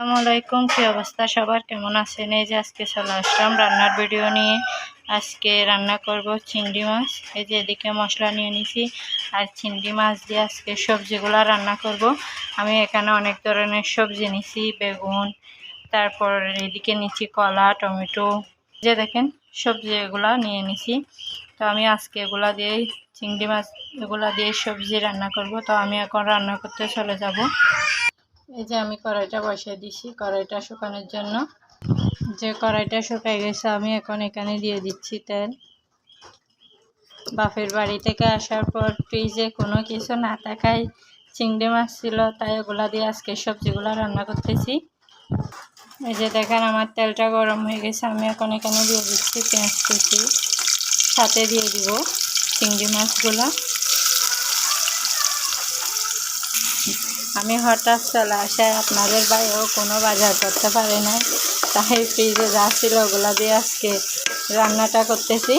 আসসালামু আলাইকুম কী অবস্থা সবার? কেমন আছেন? এই যে আজকে চলে আসলাম রান্নার ভিডিও নিয়ে। আজকে রান্না করব চিংড়ি মাছ। এই যে এদিকে মশলা নিয়ে নিছি আর চিংড়ি মাছ দিয়ে আজকে সবজিগুলো রান্না করব। আমি এখানে অনেক ধরনের সবজি নিছি, বেগুন, তারপর এদিকে নিচ্ছি কলা, টমেটো। যে দেখেন সবজি এগুলা নিয়ে নিছি। তো আমি আজকে এগুলা দিয়েই চিংড়ি মাছ, এগুলা দিয়ে সবজি রান্না করব। তো আমি এখন রান্না করতে চলে যাব। এই যে আমি কড়াইটা বসিয়ে দিছি, কড়াইটা শুকানোর জন্য। যে কড়াইটা শুকাই গেছে, আমি এখন এখানে দিয়ে দিচ্ছি তেল। বাপের বাড়ি থেকে আসার পর ফ্রিজে কোনো কিছু না থাকায় চিংড়ি মাছ ছিল, তাই ওগুলা দিয়ে আজকে সবজিগুলো রান্না করতেছি। এই যে দেখেন, আমার তেলটা গরম হয়ে গেছে, আমি এখন এখানে দিয়ে দিচ্ছি পেঁয়াজ কুচি। সাথে দিয়ে দিব চিংড়ি মাছগুলা। আমি হঠাৎ চলে আসায় আপনাদের বাইরেও কোনো বাজার করতে পারে না তাই ফ্রিজে যা ছিল ওগুলো দিয়ে আজকে রান্নাটা করতেছি।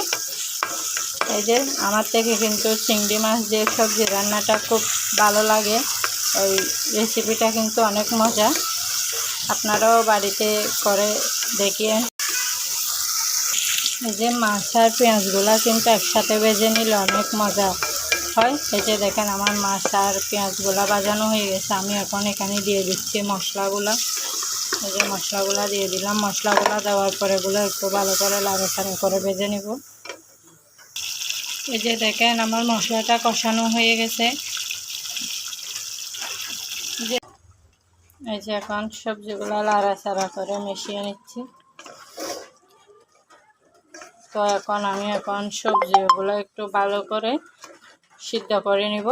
এই যে, আমার থেকে কিন্তু চিংড়ি মাছ দিয়ে সবজি রান্নাটা খুব ভালো লাগে। ওই রেসিপিটা কিন্তু অনেক মজা। আপনারাও বাড়িতে করে দেখিয়ে। এই যে মাছ আর পেঁয়াজগুলো কিন্তু একসাথে ভেজে নিলে অনেক মজা। হয়। এই যে দেখেন আমার মাছ আর পেঁয়াজগুলো বাজানো হয়ে গেছে। আমি এখন এখানে দিয়ে দিচ্ছি মশলাগুলো। এই যে মশলাগুলো দিয়ে দিলাম। মশলাগুলো দেওয়ার পরে এগুলো একটু ভালো করে লাড়াচাড়া করে ভেজে নিব। এই যে দেখেন আমার মশলাটা কষানো হয়ে গেছে। এই যে এখন সবজিগুলো লাড়াচাড়া করে মিশিয়ে নিচ্ছি। তো এখন আমি এখন সবজিগুলো একটু ভালো করে সিদ্ধ করে নিব।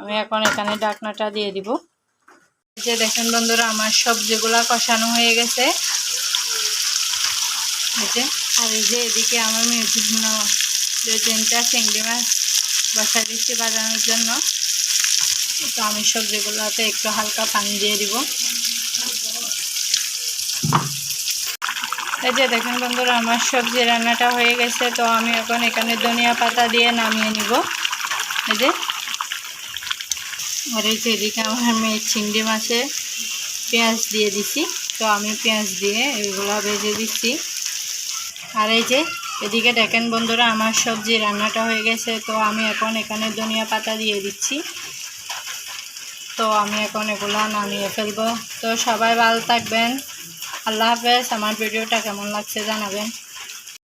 আমি এখন এখানে ডাকনাটা দিয়ে দিব। যে দেখেন বন্ধুরা, আমার সবজিগুলা কষানো হয়ে গেছে। আর এই যে এদিকে আমার যে তিনটা চিংড়ি মাছ বসা দিচ্ছি বাজানোর জন্য। তো আমি সবজিগুলোতে একটু হালকা পানি দিয়ে দিব। এই যে দেখেন বন্ধুরা, আমার সবজি রান্নাটা হয়ে গেছে। তো আমি এখন এখানে ধনিয়া পাতা দিয়ে নামিয়ে নিব। এই যে, আর এই যে এদিকে আমার মেয়ে চিংড়ি মাছে পেঁয়াজ দিয়ে দিছি। তো আমি পেঁয়াজ দিয়ে এগুলো ভেজে দিচ্ছি আর এই যে এদিকে দেখেন বন্ধুরা, আমার সবজি রান্নাটা হয়ে গেছে। তো আমি এখন এখানে ধনিয়া পাতা দিয়ে দিচ্ছি। তো আমি এখন এগুলো নামিয়ে ফেলব। তো সবাই ভালো থাকবেন। আল্লাহ হাফেজ। আমার ভিডিওটা কেমন লাগছে জানাবেন।